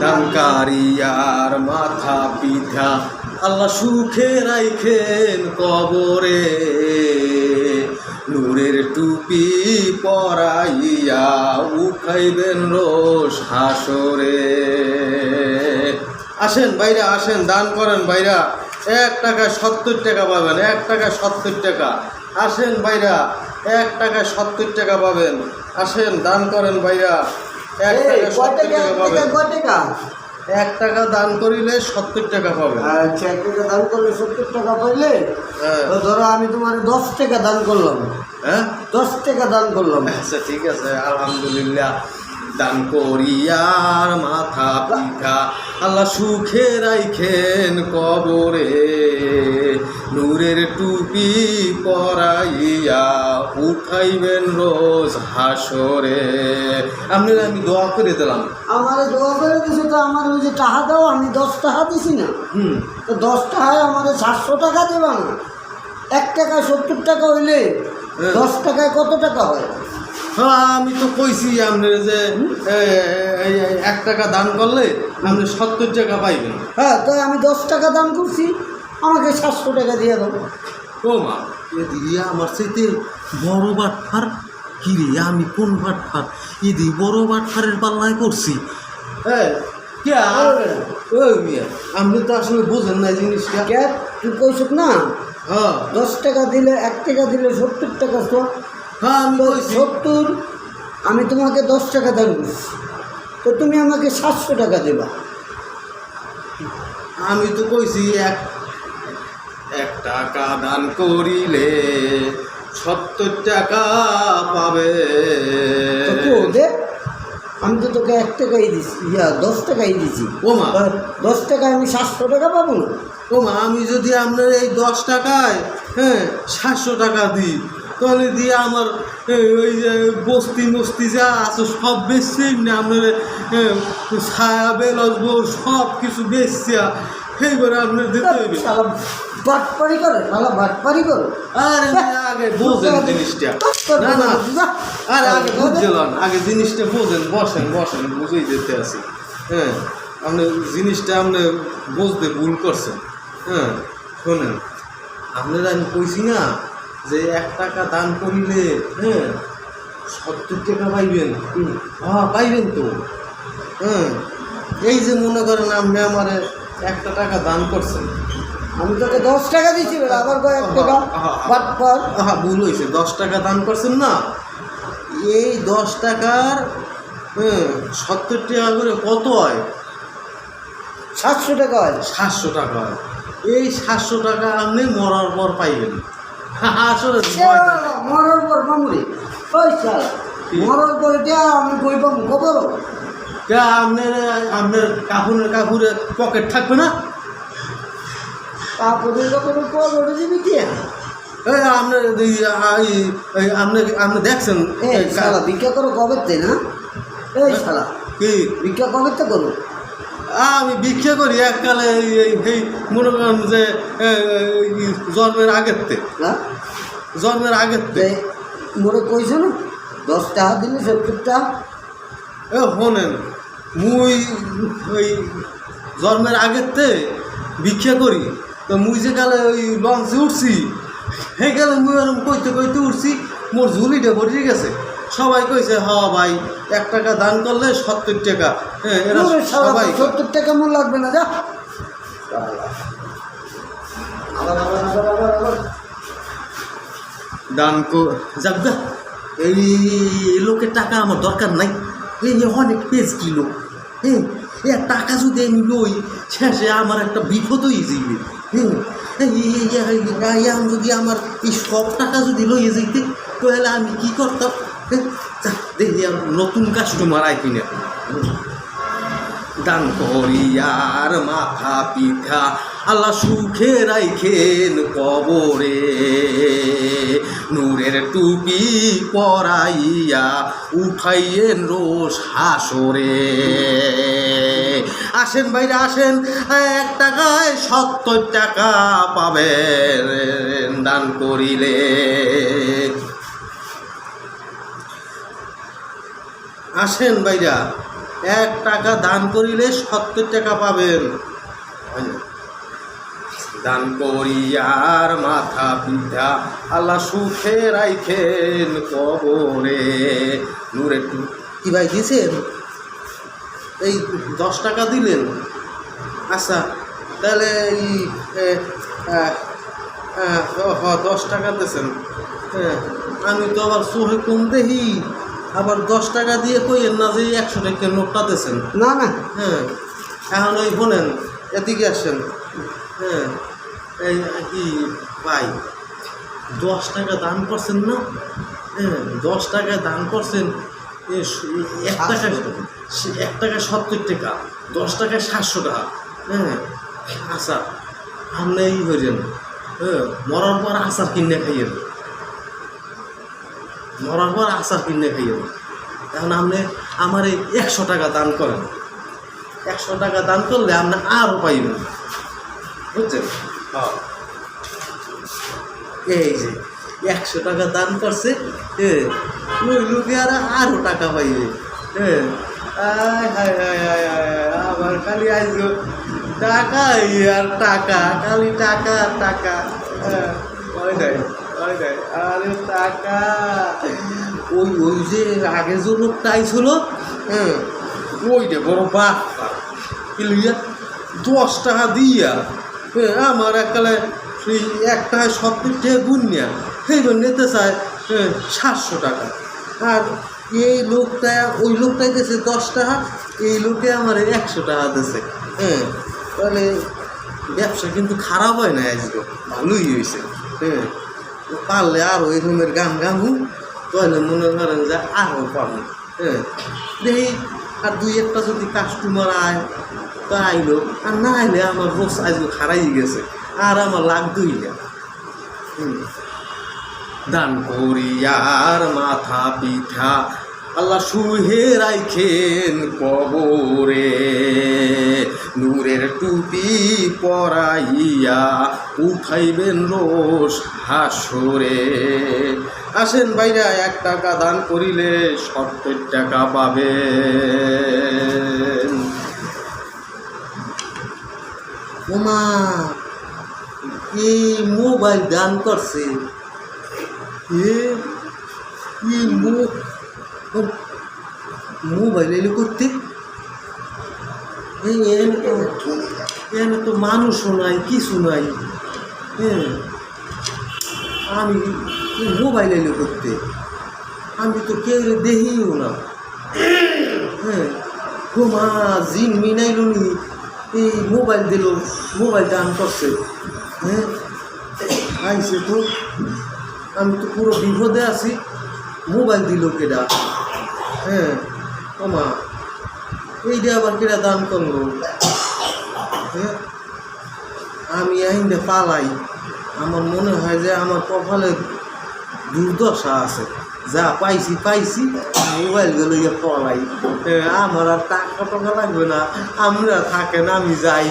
দানকারিয়ার মাথা পিঠা। আল্লাহ সুখে রাইখেন কবরে। নূরের টুপি পরাইয়া উঠাইবেন রোষ হাসরে। আসেন বাইরা আসেন, দান করেন বাইরা এক টাকায় সত্তর টাকা পাবেন, এক টাকায় সত্তর টাকা। আসেন বাইরা এক টাকায় সত্তর টাকা পাবেন। আসেন, দান করেন বাইরা এক টাকা, দান করিলে সত্তর টাকা পাবেন। আচ্ছা এক টাকা দান করলে সত্তর টাকা পাইলে? হ্যাঁ। ধরো আমি তোমার দশ টাকা দান করলাম। হ্যাঁ? দশ টাকা দান করলাম। আচ্ছা ঠিক আছে আলহামদুলিল্লাহ। দান করিয়ার মাথা পিঠা। আল্লাহ সুখে রাইখেন কবরে। নূরের টুপি পরাইয়া উঠাইবেন রোজ হাসরে। আপনি আমি দোয়া করে দিলাম। আমার দোয়া করে দিছে তো আমার ওই যে টাকা দাও আমি দশ টাকা দিছি না। হুম। তো দশ টাকায় আমার সাতশো টাকা দেবা না। এক টাকায় সত্তর টাকা হইলে হ্যাঁ। দশ টাকায় কত টাকা হ্যাঁ? আমি তো কইছি আপনার যে এক টাকা দান করলে আপনি সত্তর টাকা পাইবেন। হ্যাঁ তো আমি দশ টাকা দান করছি আমাকে সাতশো টাকা দিয়ে দেবো। ও মা এ দিদি আমার চাইতে বড় বাটফার কি রে আমি কোন বাটফার? এদি বড় বাটফারের পাল্লায় করছি হ্যাঁ কে? ওই মিয়া আপনি তো আসলে বোঝেন না জিনিসটা। কে? তুই কইস না। হ্যাঁ। দশ টাকা দিলে এক টাকা দিলে সত্তর টাকা তো। হ্যাঁ আমি সত্তর আমি তোমাকে দশ টাকা দান করছি। তো তুমি আমাকে সাতশো টাকা দেবা। আমি তো কইছি এক এক টাকা দান করিলে সত্তর টাকা পাবে। দে। আমি তো তোকে এক টাকাই দিছি ইয়া দশ টাকাই দিছি। ও মা। দশ টাকায় আমি সাতশো টাকা পাবো না। ও মা আমি যদি আপনার এই দশ টাকায় হ্যাঁ সাতশো টাকা দিই তাহলে দিয়ে আমার ওই যে বস্তি মস্তি যা আছে সব বেচছি না আপনার হ্যাঁ, ছায়া বেলসবোর সব কিছু বেচছি। সেইবারে আপনার দিতে শালা বাটপারি করে শালা বাটপারি করে। আরে আগে বোঝেন জিনিসটা। না না আরে আগে বুঝছিলাম আগে জিনিসটা বোঝেন বসেন বসেন বুঝেই যেতে আছি। হ্যাঁ আপনি জিনিসটা আপনি বুঝতে ভুল করছেন। হ্যাঁ শোনেন আপনারা আমি কইছি না যে এক টাকা দান করিলে হ্যাঁ সত্তর টাকা পাইবেন। হ্যাঁ পাইবেন তো। হ্যাঁ এই যে মনে করেন আপনি আমারে একটা টাকা দান করছেন। আমি তোকে দশ টাকা বেটা, আবার এক টাকা? হ্যাঁ ভুল হয়েছে দশ টাকা দান করছেন না। এই দশ টাকার হ্যাঁ, সত্তর টাকা করে কত হয়? সাতশো টাকা হয়। সাতশো টাকা হয়। এই সাতশো টাকা আপনি মরার পর পাইবেন। আসলে। মরার পর মামুরি ওই কি? মরার পর এটা আমি কই পাবো খবর? আপনার আপনার কাপড়ের কাপড়ের পকেট থাকবে না? যখন পর ওটা দিবি কি? আপনার আপনি আপনি দেখছেন? ভিক্ষা করো কবে না? এই শালা কি? ভিক্ষা কবে তো করো? আমি ভিক্ষা করি এককালে এই- মনে করেন যে জন্মের আগের থেকে হ্যাঁ জন্মের আগের থেকে মোরে কইছো না? দশ টাকা দিলে সত্তর টাকা। এ শোনেন মুই ওই জন্মের আগের তে ভিক্ষা করি। তো মুই যে কালে ওই লঞ্চে উঠছি সেই কালে মুই ওরকম কইতে কইতে উঠছি মোর ঝুলিটা ভরে গেছে। সবাই কইছে হ ভাই এক টাকা দান করলে সত্তর টাকা হ্যাঁ এরা সবাই। সত্তর টাকা মন লাগবে না যা দান যাক এই লোকের টাকা আমার দরকার নাই এই যে অনেক পেজ কিলো হ্যাঁ এ টাকা যদি আমি লই শেষে আমার একটা বিপদ হয়ে যাইবে হ্যাঁ যদি আমার এই সব টাকা যদি লইয়ে যাইতে তাহলে আমি কি করতাম হ্যাঁ দেখি নতুন কাস্টমার আই কিনা। দান করিয়ার মাথা পিঠা, আল্লাহ সুখে রাইখেন কবরে। নূরের টুপি পরাইয়া উঠাইয়েন রোষ হাসরে। আসেন বাইরে আসেন, এক টাকায় সত্তর টাকা পাবেন। দান করিলে আসেন বাইরা এক টাকা দান করিলে সত্তর টাকা পাবেন। দান করিয়ার মাথা পিঠা, আল্লাহ সুখে রাইখেন কবরে। নূরে কি ভাই দিছেন এই দশ টাকা দিলেন? আচ্ছা তাহলে এই দশ টাকা দিয়েছেন। আমি তো আবার চোখে কম দেখি। আবার দশ টাকা দিয়ে কইেন না যে একশো টাকা নোটটা দিয়েছেন না না। হ্যাঁ। এখন ওই শোনেন এদিকে আসেন। হ্যাঁ এই কি ভাই দশ টাকা দান করছেন না? হ্যাঁ দশ টাকা দান করছেন এক টাকা এক টাকা সত্তর টাকা দশ টাকায় সাতশো টাকা। হ্যাঁ আচার আপনি এই হইলেন। হ্যাঁ মরার পর আচার কিনে খাইয়েন। মরার পর আচার কিনে খাইয়েন এখন আপনি আমার এই একশো টাকা দান করেন। একশো টাকা দান করলে আপনি আরও পাইবেন। বুঝছেন? হ্যাঁ। এই যে একশো টাকা দান করছে হ্যাঁ ওই লোকে আর আরও টাকা পাইবে। হ্যাঁ আবার খালি আসব টাকা আর টাকা খালি টাকা আর টাকা। হ্যাঁ আরে টাকা ওই ওই যে আগে যে লোকটা আইছিল হ্যাঁ ওই রে বড় বাপ কি লইয়া দশ টাকা দিয়া হ্যাঁ আমার এককালে সেই এক টাকায় সত্তর টাকা গুনিয়া সেইবার নিতে চায় হ্যাঁ সাতশো টাকা। আর এই লোকটা, ওই লোকটাই দিয়েছে দশ টাকা, এই লোকে আমার একশো টাকা দিয়েছে হ্যাঁ তাহলে ব্যবসা কিন্তু খারাপ হয় না আজকে, ভালোই হয়েছে হ্যাঁ। পারলে আরও এই রুমের গান গামু তাহলে মনে করেন যে আরও পাবো হ্যাঁ আর দুই একটা যদি কাস্টমার আয় তা আইলো আর না আইলে আমার রোজ আজকে হারাই গেছে আর আমার লাগ দুই না। দান করিয়ার মাথা পিঠা আল্লাহ সুহে রাইখেন কবরে, নূরের টুপি পরাইয়া উঠাইবেন রোষ হাসরে। আসেন বাইরা এক টাকা দান করিলে সত্তর টাকা পাবে ওমা এই মোবাইল দান করছে? এ ও- মোবাইল করতে। এই এনে তো মানুষও নাই, কিছু নাই। হ্যাঁ আমি মোবাইল এলো করতে। আমি তো কেউ দেখিও না। হ্যাঁ মা জিন মিনাইল নি। এই মোবাইল দিল, মোবাইল দান করছে। হ্যাঁ আইসে তো। আমি তো পুরো বিপদে আছি। মোবাইল দিল কেডা? হ্যাঁ ওমা এইটা আবার কেডা দান করল? হ্যাঁ আমি আইনটা পালাই। আমার মনে হয় যে আমার কপালে দুর্দশা আছে। যা পাইছি পাইছি মোবাইল গেলে গিয়ে পলাই। হ্যাঁ, আমার আর টাকা টাকা লাগবে না। আমরা থাকেন আমি যাই।